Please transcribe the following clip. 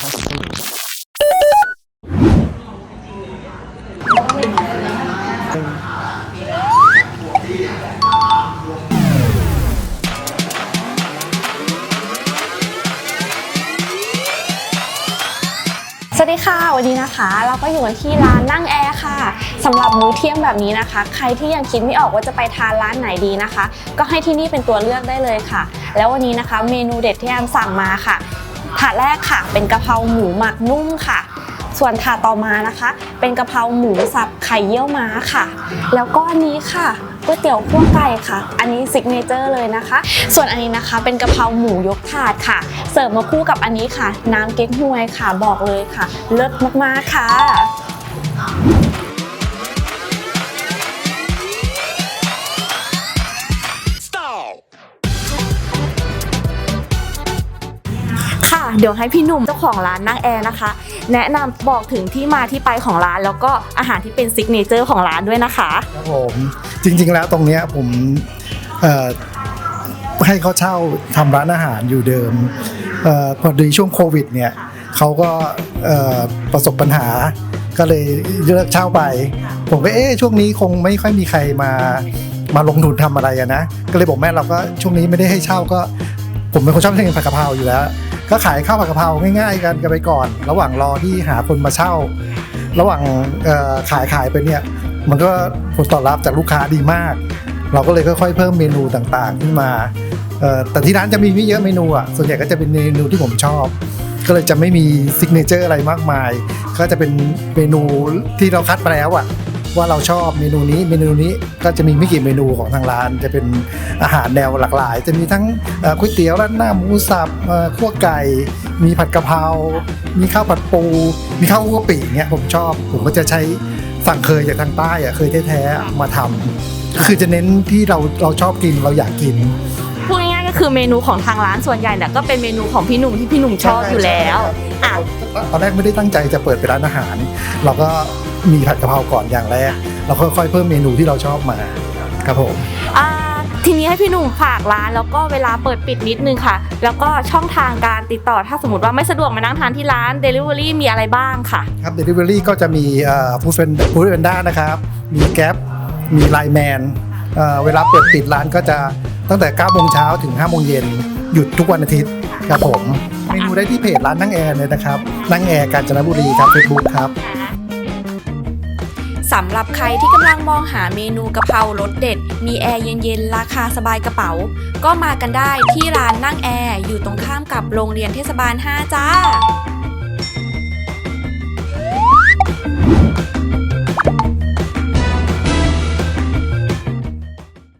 พักสักสวัสดีค่ะ วันนี้นะคะเราก็อยู่กันที่ร้านนั่งแอร์ค่ะสำหรับมื้อเที่ยงแบบนี้นะคะ ใครที่ยังคิดไม่ออกว่าจะไปทานร้านไหนดีนะคะ ก็ให้ที่นี่เป็นตัวเลือกได้เลยค่ะ แล้ววันนี้นะคะ เมนูเด็ดที่แอมสั่งมาค่ะ ถาดแรกค่ะ เป็นกะเพราหมูหมักนุ่มค่ะ ส่วนถาดต่อมานะคะ เป็นกะเพราหมูสับไข่เยี่ยวม้าค่ะ แล้วก็อันนี้ค่ะก๋วยเตี๋ยวคั่วไก่ค่ะ อันนี้ซิกเนเจอร์เลยนะคะ ส่วนอันนี้นะคะ เป็นกะเพราหมูยกถาดค่ะ เสิร์ฟมาคู่กับอันนี้ค่ะ น้ำเก๊กฮวยค่ะ บอกเลยค่ะ เลิศมากๆค่ะ ค่ะเดี๋ยวให้พี่หนุ่มเจ้าของร้านนั่งแอร์นะคะ แนะนำบอกถึงที่มาที่ไปของร้าน แล้วก็อาหารที่เป็นซิกเนเจอร์ของร้านด้วยนะคะครับผมจริงๆแล้วตรงเนี้ยผมให้เขาเช่าทำร้านอาหารอยู่เดิมออพอดีช่วงโควิดเนี่ยเขาก็ประสบปัญหาก็เลยเลิกเช่าไป ผมก็เอ๊ะช่วงนี้คงไม่ค่อยมีใครมามาลงทุนทำอะไรนะ ก็เลยบอกแม่เราก็ช่วงนี้ไม่ได้ให้เช่าก็ ผมเป็นคนชอบกินผัดกะเพราอยู่แล้ว ก็ขายข้าวผัดกะเพราง่ายๆกันกันไปก่อน ระหว่างรอที่หาคนมาเช่า ระหว่างขายขายไปเนี่ยมันก็ผลตอบรับจากลูกค้าดีมาก เราก็เลยค่อยๆเพิ่มเมนูต่างๆขึ้นมาแต่ที่ร้านจะมีไม่เยอะเมนูอะส่วนใหญ่ก็จะเป็นเมนูที่ผมชอบ ก็เลยจะไม่มีซิกเนเจอร์อะไรมากมาย ก็จะเป็นเมนูที่เราคัดมาแล้วอะ ว่าเราชอบเมนูนี้เมนูนี้ก็จะมีไม่กี่เมนูของทางร้าน จะเป็นอาหารแนวหลากหลาย จะมีทั้งเอ่อก๋วยเตี๋ยวราดหน้าหมูสับเอ่อคั่วไก่ มีผัดกะเพรา มีข้าวผัดปู มีข้าวคั่วปีเงี้ยผมชอบผมก็จะใช้สั่งเคยจากทางใต้อะเคยแท้ๆมาทำก็คือจะเน้นที่เราเราชอบกินเราอยากกินพูดง่ายๆก็คือเมนูของทางร้านส่วนใหญ่เนี่ยก็เป็นเมนูของพี่หนุ่มที่พี่หนุ่มชอบอยู่แล้วอะตอนแรกไม่ได้ตั้งใจจะเปิดเป็นร้านอาหาร เราก็ มีผัดกะเพราก่อนอย่างแรกเราค่อยๆเพิ่มเมนูที่เราชอบมาครับผมอ่าทีนี้ให้พี่หนุ่มฝากร้านแล้วก็เวลาเปิดปิดนิดนึงค่ะ แล้วก็ช่องทางการติดต่อถ้าสมมติว่าไม่สะดวกมานั่งทานที่ร้าน Delivery มีอะไรบ้างค่ะ ครับ Delivery ก็จะมีฟู้ดเฟนฟู้ดเฟนด้านะครับ มีแก๊ปมีไลแมนเวลาเปิดปิดร้านก็จะตั้งแต่9โมงเช้าถึง5โมงเย็นหยุดทุกวันอาทิตย์ครับผมเมนูได้ที่เพจร้านนั่งแอร์เลยนะครับ นั่งแอร์กาญจนบุรีครับเฟซบุ๊กครับ สำหรับใครที่กำลังมองหาเมนูกะเพรารสเด็ด มีแอร์เย็นๆ ราคาสบายกระเป๋า ก็มากันได้ที่ร้านนั่งแอร์อยู่ตรงข้ามกับโรงเรียนเทศบาล 5 จ้า